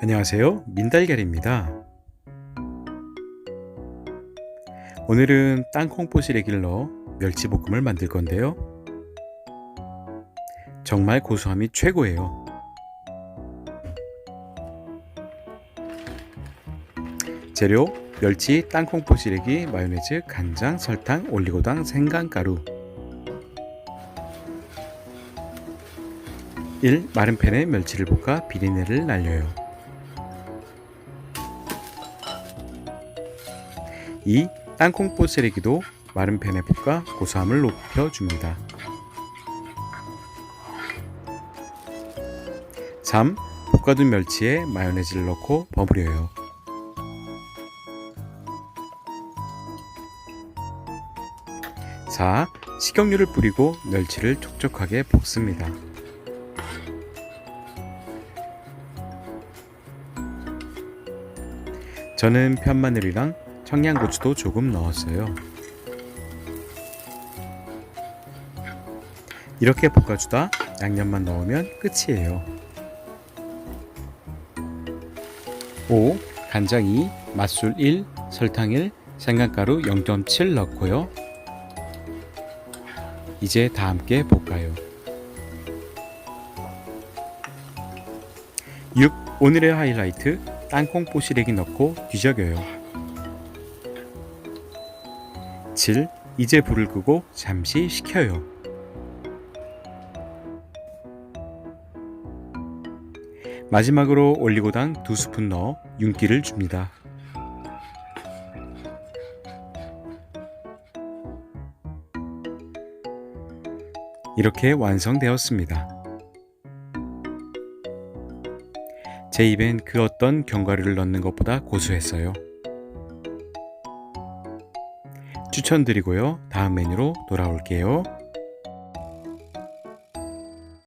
안녕하세요. 민달걀입니다. 오늘은 땅콩 포시래기를 넣어 멸치볶음을 만들 건데요. 정말 고소함이 최고예요. 재료 멸치, 땅콩 포 시래기, 마요네즈, 간장, 설탕, 올리고당, 생강가루 1. 마른 팬에 멸치를 볶아 비린내를 날려요. 2. 땅콩포 쓰레기도 마른 팬에 볶아 고소함을 높여줍니다. 3. 볶아둔 멸치에 마요네즈를 넣고 버무려요. 사 식용유를 뿌리고 멸치를 촉촉하게 볶습니다. 저는 편마늘이랑 청양고추도 조금 넣었어요. 이렇게 볶아주다 양념만 넣으면 끝이에요. 5. 간장 2, 맛술 1, 설탕 1, 생강가루 0.7 넣고요. 이제 다 함께 볶아요. 6. 오늘의 하이라이트 땅콩 뽀시래기 넣고 뒤적여요. 7. 이제 불을 끄고 잠시 식혀요. 마지막으로 올리고당 두 스푼 넣어 윤기를 줍니다. 이렇게 완성되었습니다. 제 입엔 그 어떤 견과류를 넣는 것보다 고소했어요. 추천드리고요. 다음 메뉴로 돌아올게요.